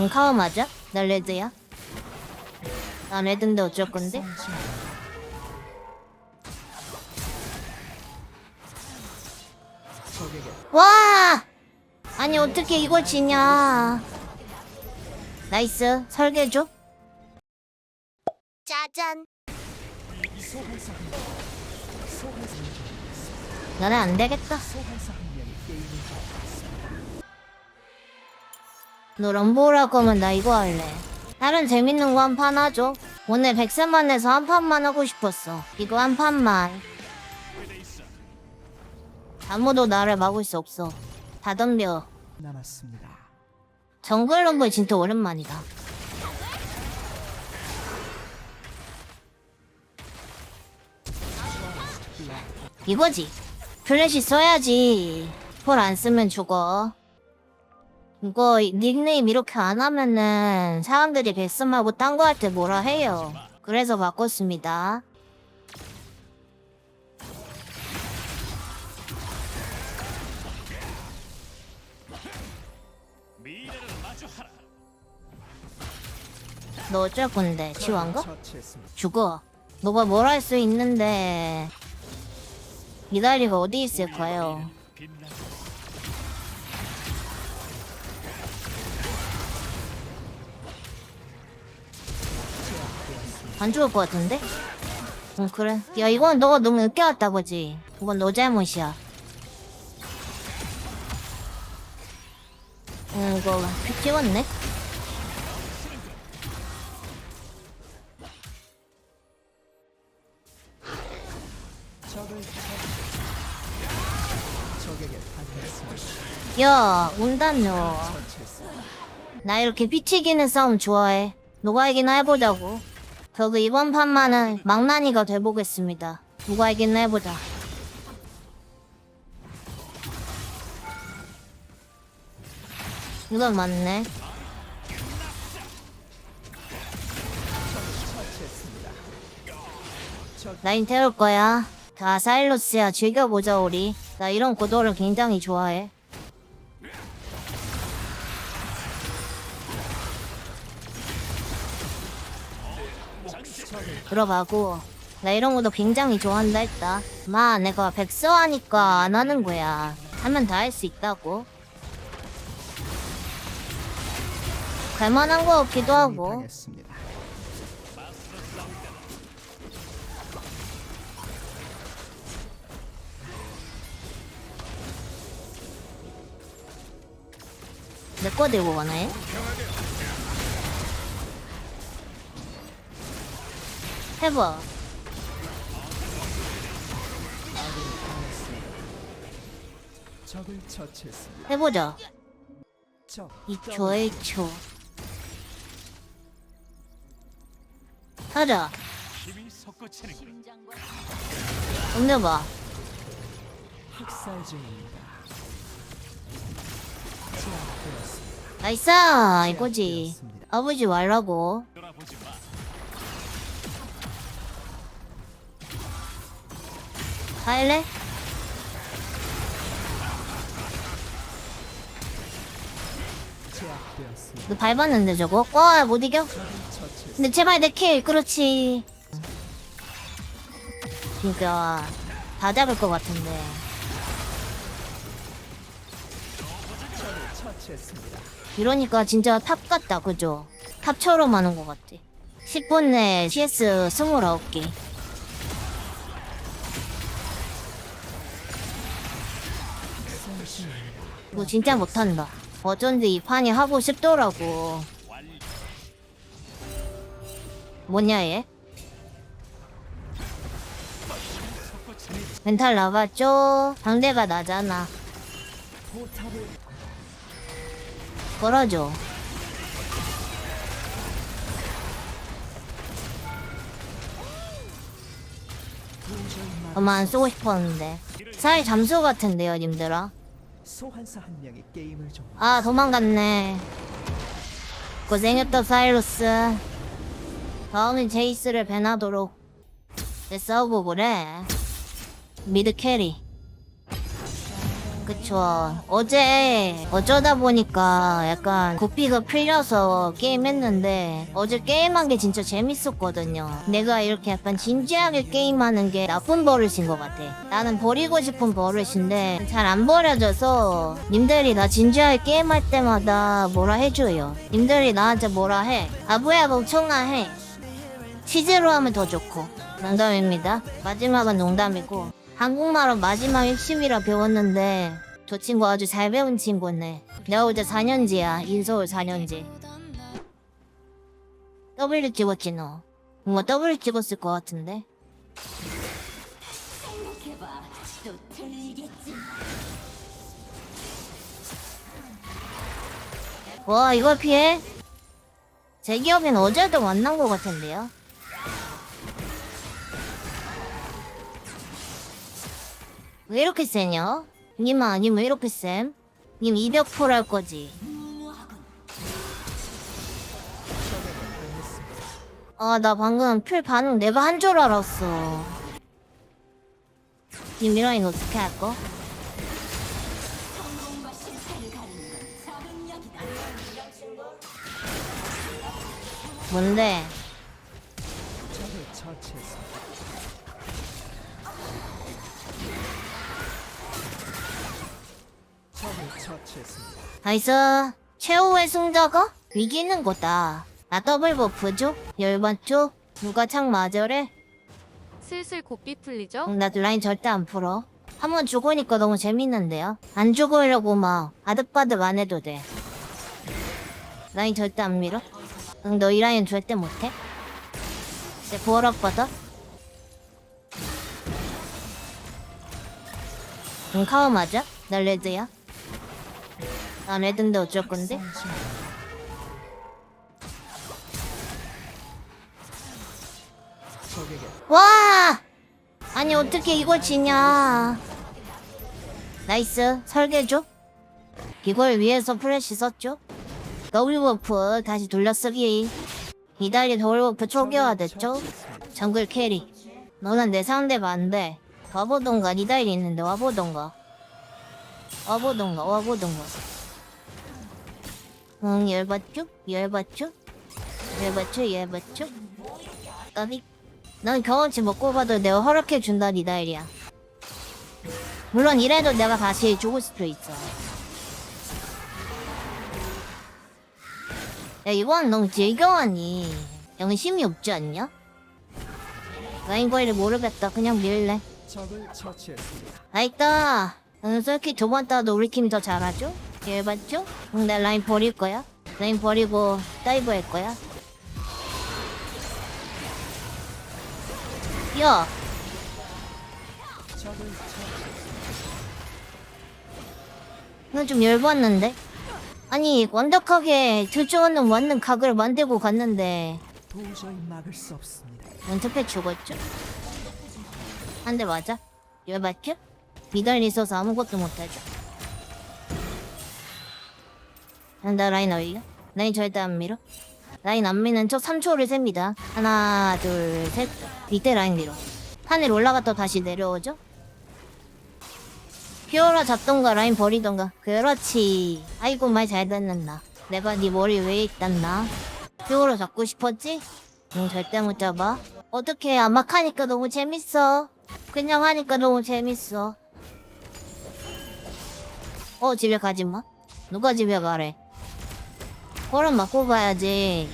응 카워 맞아? 나 레드야 나 레드인데 어쩔 건데? 와! 아니 어떻게 이걸 지냐 나이스 설계줘 짜잔 나는 안 되겠다 너 럼보라고 하면 나 이거 할래 다른 재밌는 거 한 판 하죠 오늘 백세만에서 한 판만 하고 싶었어 이거 한 판만 아무도 나를 막을 수 없어 다 덤벼 남았습니다. 정글 럼블 진짜 오랜만이다. 이거지. 플래시 써야지. 폴 안 쓰면 죽어. 이거 닉네임 이렇게 안 하면은 사람들이 베스하고 딴 거 할 때 뭐라 해요. 그래서 바꿨습니다. 너 어쩔 건데? 처치했습니다. 죽어. 너가 뭘 할 수 있는데 미다리가 어디 있을 까요? 안 죽을 것 같은데? 응 그래. 야 이건 너가 너무 늦게 왔다 보지. 이건 너 잘못이야. 응 이거 피 찍었네. 야. 처치했습니다. 나 이렇게 피치기는 싸움 좋아해. 누가 이기나 해보자고. 저도 이번 판만은 망나니가 돼보겠습니다. 누가 이기나 해보자. 이건 맞네. 라인 태울 거야. 자, 사일로스야, 즐겨보자, 우리. 나 이런 구도를 굉장히 좋아해. 들어가고. 나 이런 것도 굉장히 좋아한다 했다. 마, 내가 백서하니까 안 하는 거야. 하면 다 할 수 있다고. 갈만한 거 없기도 하고. 당했습니다. 내 거 들고 가네. 해봐. 적을 처치했습니다. 해보자. 적 2초, 1초. 하자. 옮겨봐. 학살 중입니다. 제압되었습니다. 나이스! 이거지. 아버지 말라고. 할래? 제압되 었습니다. 너 밟았는데 저거? 와, 못 이겨? 근데 제발 내 킬, 그렇지. 진짜, 다 잡을 것 같은데. 이러니까 진짜 탑 같다, 그죠? 탑처럼 하는 것 같아. 10분 내 CS 29개. 이거 진짜 못한다. 어쩐지 이 판이 하고 싶더라고. 뭐냐, 얘? 멘탈 나갔죠? 상대가 나잖아. 걸어줘. 안 쓰고 싶었는데. 사이 잠수 같은데요, 님들아. 소환사 한 명이 게임을 종 아, 도망갔네. 고생했다, 사이로스. 다음엔 제이스를 배나도록. 내 싸우고 그래. 미드 캐리. 그쵸. 어제 어쩌다 보니까 약간 고삐가 풀려서 게임했는데 어제 게임한 게 진짜 재밌었거든요. 내가 이렇게 약간 진지하게 게임하는 게 나쁜 버릇인 것 같아. 나는 버리고 싶은 버릇인데 잘 안 버려져서 님들이 나 진지하게 게임할 때마다 뭐라 해줘요. 님들이 나한테 뭐라 해. 아부야 멍청아 해. 치즈로 하면 더 좋고. 농담입니다. 마지막은 농담이고. 한국말은 마지막 60이라 배웠는데 저 친구 아주 잘 배운 친구네. 내가 어제 4년지야. 인서울 4년지. W 찍었지 너. 뭔가 W 찍었을 것 같은데. 와 이걸 피해? 제 기억엔 어제도 만난 것 같은데요. 왜 이렇게 세냐? 님아, 님 왜 이렇게 쌤? 님 200%할 거지. 아, 나 방금 풀 반응 내가 한 줄 알았어. 님 이러니 어떻게 할 거? 뭔데? 나이스. 최후의 승자가 이기는 거다. 나 더블 버프죠? 열받죠? 누가 창 맞으래? 슬슬 고삐 풀리죠? 응, 나도 라인 절대 안 풀어. 한 번 죽으니까 너무 재밌는데요? 안 죽으려고 막 아득바득 안 해도 돼. 라인 절대 안 밀어? 응, 너 이 라인 절대 못해? 내 보호락 받아? 응, 카워 맞아? 나 레드야? 난 레드인데 어쩔 건데? 와! 아니 어떻게 이걸 지냐? 나이스 설계죠? 이걸 위해서 플래시 썼죠? 더블워프 다시 돌려쓰기 이달리 더블워프 초기화됐죠? 정글 캐리 너는 내 상대가 안돼 와보던가 니달리 있는데 와보던가 와보던가 와보던가 응 열받죠? 열받죠? 열받죠? 열받죠? 까비 넌 경험치 먹고 봐도 내가 허락해 준다 니다일이야. 물론 이래도 내가 다시 죽을 수도 있어. 야 이건 너무 질겨하니 영심이 없지 않냐? 라인 거리를 모르겠다. 그냥 밀래. 적을 처치했습니다. 아 있다. 응, 솔직히 두번 따도 우리 팀이 더 잘하죠? 열받죠? 응, 나 라인 버릴 거야. 라인 버리고 다이브 할 거야. 야. 나 좀 열받는데? 아니 완벽하게 저쪽은 맞는 각을 만들고 갔는데 도저히 막을 수 없습니다. 원투패 죽었죠? 한 대 맞아? 열받죠? 미달리 있어서 아무것도 못하죠 나 라인 올려? 라인 절대 안 밀어? 라인 안 미는 저 3초를 셉니다. 하나 둘셋. 밑에 라인 밀어. 하늘 올라갔다 다시 내려오죠? 피오라 잡던가 라인 버리던가. 그렇지. 아이고 말 잘 듣는다. 내가 네 머리 왜 있단나? 피오라 잡고 싶었지? 응 절대 못 잡아. 어떻게 아막 하니까 너무 재밌어. 그냥 하니까 너무 재밌어. 어 집에 가지 마. 누가 집에 가래 호름 맞고 가야지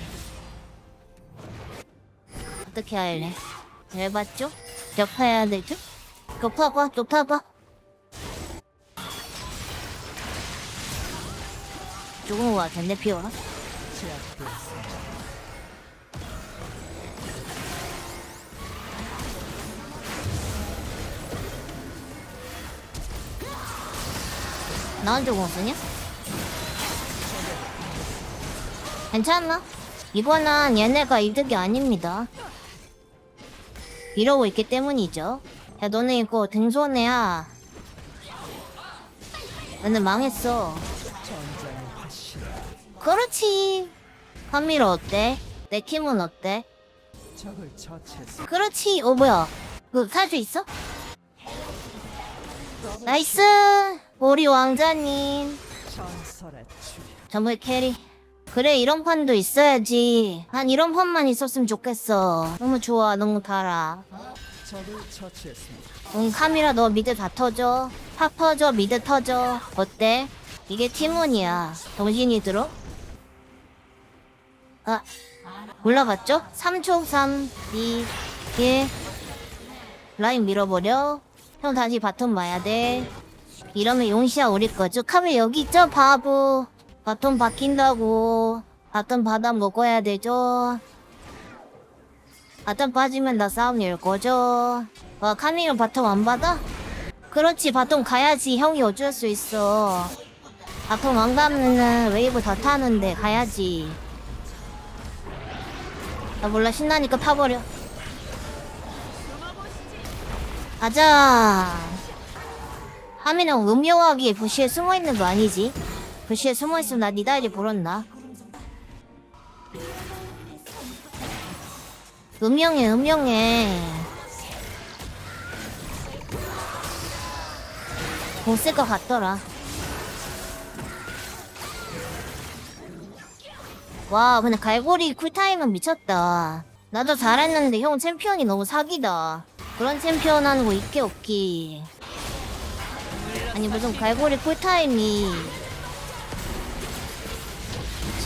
어떻게 할래 해봤죠? 격파해야 되죠? 격파봐 죽은 거 같은데 피오라 제압되었습니다. 나한테 공 쓰냐? 괜찮나? 이거는 얘네가 이득이 아닙니다. 이러고 있기 때문이죠. 야 너네 이거 등손해야. 너네 망했어. 그렇지. 한미로 어때? 내 팀은 어때? 그렇지. 어 뭐야? 그 사주 있어? 나이스. 우리 왕자님. 전부 캐리 그래 이런 판도 있어야지. 한 이런 판만 있었으면 좋겠어. 너무 좋아 너무 달아. 응 카미라 너 미드 다 터져. 팍 터져 미드 터져. 어때? 이게 팀원이야. 정신이 들어? 아 올라갔죠? 3초 3 2 1 라인 밀어버려. 형 다시 바텀 봐야 돼. 이러면 용시야 우리 거죠? 카미 여기 있죠 바보 바텀 바뀐다고. 바텀 받아 먹어야 되죠. 바텀 빠지면 나 싸움 열 거죠. 와 카미는 바텀 안 받아? 그렇지 바텀 가야지. 형이 어쩔 수 있어. 바텀 안 가면은 웨이브 다 타는데 가야지. 나 몰라 신나니까 타버려. 가자. 하민은 음흉하게 부시에 숨어있는 거 아니지? 부시에 숨어있으면 나 니다리 불었나? 음흉해 음흉해. 못쓸 것 같더라. 와 근데 갈고리 쿨타임은 미쳤다. 나도 잘했는데 형 챔피언이 너무 사기다. 그런 챔피언 하는 거 있게 없기. 아니 무슨 갈고리 쿨타임이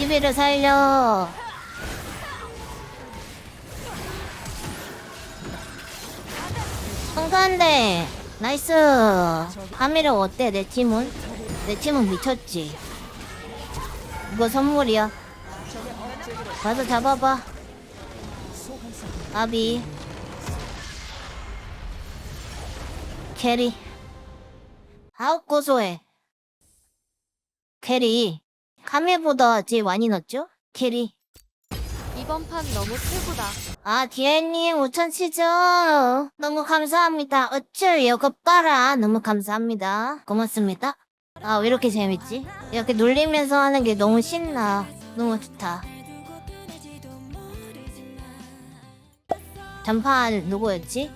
시비를 살려. 성탄대 나이스. 카미라 어때? 내 팀은? 내 팀은 미쳤지. 이거 선물이야. 가서 잡아봐. 아비. 캐리. 아우 고소해. 캐리 카미보다 제일 많이 넣었죠? 캐리 이번 판 너무 최고다. 아, 디에님 5천 치죠? 너무 감사합니다. 어쩔 이거 봐라. 너무 감사합니다. 고맙습니다. 아, 왜 이렇게 재밌지? 이렇게 놀리면서 하는 게 너무 신나. 너무 좋다. 전판 누구였지?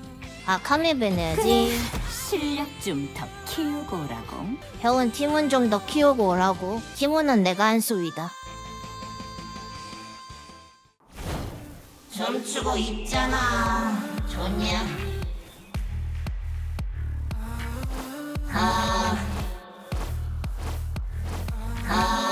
아, 카미베네야지. 실력 좀 더 키우고 오라고. 형은 팀은 좀 더 키우고 오라고. 팀원은 내가 한 수이다. 춤추고 있잖아. 좋냐? 아. 아.